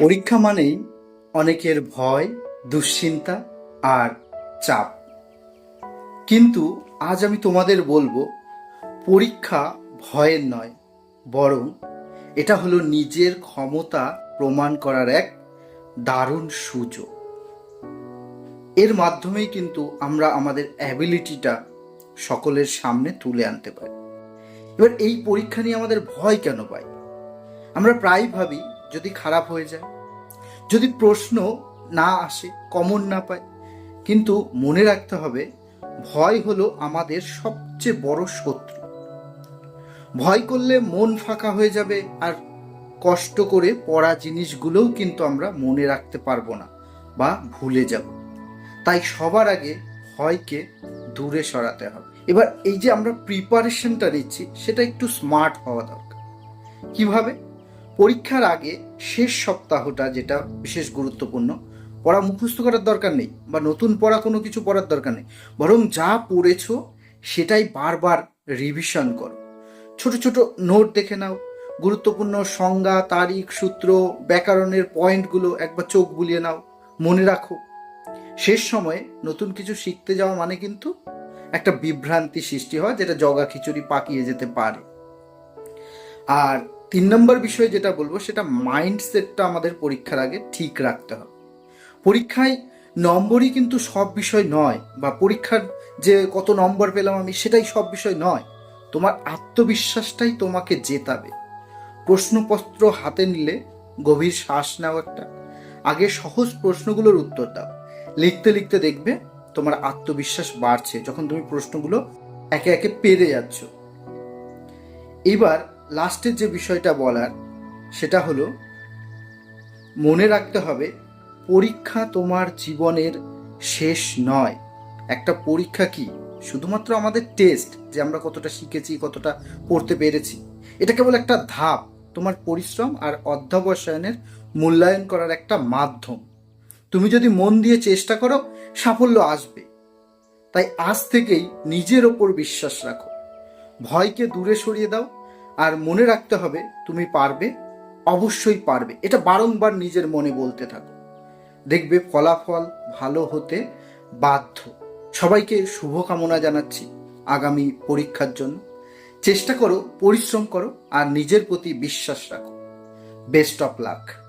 পরীক্ষা মানেই অনেকের ভয়, দুশ্চিন্তা আর চাপ। কিন্তু আজ আমি তোমাদের বলব, পরীক্ষা ভয়ের নয়, বরং এটা হলো নিজের ক্ষমতা প্রমাণ করার এক দারুণ সুযোগ। এর মাধ্যমেই কিন্তু আমরা আমাদের অ্যাবিলিটিটা সকলের সামনে তুলে আনতে পারি। এবার এই পরীক্ষা নিয়ে আমাদের ভয় কেন পাই আমরা প্রায় ভাবি যদি খারাপ হয়ে যায়, যদি প্রশ্ন না আসে, কমন না পায়, কিন্তু মনে রাখতে হবে, ভয় হলো আমাদের সবচেয়ে বড় শত্রু। ভয় করলে মন ফাঁকা হয়ে যাবে আর কষ্ট করে পড়া জিনিসগুলোও কিন্তু আমরা মনে রাখতে পারব না বা ভুলে যাব। তাই সবার আগে ভয়কে দূরে সরাতে হবে। এবার এই যে আমরা প্রিপারেশনটা নিচ্ছি, সেটা একটু স্মার্ট হওয়া দরকার। কীভাবে? পরীক্ষার আগে শেষ সপ্তাহটা যেটা বিশেষ গুরুত্বপূর্ণ, পড়া মুখস্থ করার দরকার নেই বা নতুন পড়া কোনো কিছু পড়ার দরকার নেই। বরং যা পড়েছো সেটাই বারবার রিভিশন করো। ছোট ছোট নোট দেখে নাও, গুরুত্বপূর্ণ সংজ্ঞা, তারিখ, সূত্র, ব্যাকরণের পয়েন্টগুলো একবার চোখ বুলিয়ে নাও, মনে রাখো। শেষ সময়ে নতুন কিছু শিখতে যাওয়া মানে কিন্তু একটা বিভ্রান্তি সৃষ্টি হয় যেটা জগা খিচুড়ি পাকিয়ে যেতে পারে। আর তিন নম্বর বিষয় যেটা বলব, সেটা মাইন্ডসেটটা আমাদের পরীক্ষার আগে ঠিক রাখতে হবে। পরীক্ষায় নম্বরই কিন্তু সব বিষয় নয়, বা পরীক্ষার যে কত নম্বর পেলাম আমি, সেটাই সব বিষয় নয়। তোমার আত্মবিশ্বাসটাই তোমাকে জেতাবে। প্রশ্নপত্র হাতে নিলে গভীর শ্বাস নাও একটা। আগে সহজ প্রশ্নগুলোর উত্তর দাও। লিখতে লিখতে দেখবে তোমার আত্মবিশ্বাস বাড়ছে, যখন তুমি প্রশ্নগুলো একে একে পেরে যাচ্ছ। এবার লাস্টের যে বিষয়টা বলার, সেটা হলো, মনে রাখতে হবে, পরীক্ষা তোমার জীবনের শেষ নয়। একটা পরীক্ষা কি? শুধুমাত্র আমাদের টেস্ট যে আমরা কতটা শিখেছি, কতটা পড়তে পেরেছি। এটা কেবল একটা ধাপ, তোমার পরিশ্রম আর অধ্যবসায়নের মূল্যায়ন করার একটা মাধ্যম। তুমি যদি মন দিয়ে চেষ্টা করো, সাফল্য আসবে। তাই আজ থেকেই নিজের ওপর বিশ্বাস রাখো। ভয়কে দূরে সরিয়ে দাও আর মনে রাখতে হবে, তুমি পারবে, অবশ্যই পারবে। এটা বারংবার নিজের মনে বলতে থাকো। দেখবে ফলাফল ভালো হতে বাধ্য। সবাইকে শুভকামনা জানাচ্ছি আগামী পরীক্ষার জন্য। চেষ্টা করো, পরিশ্রম করো, আর নিজের প্রতি বিশ্বাস রাখো। Best of luck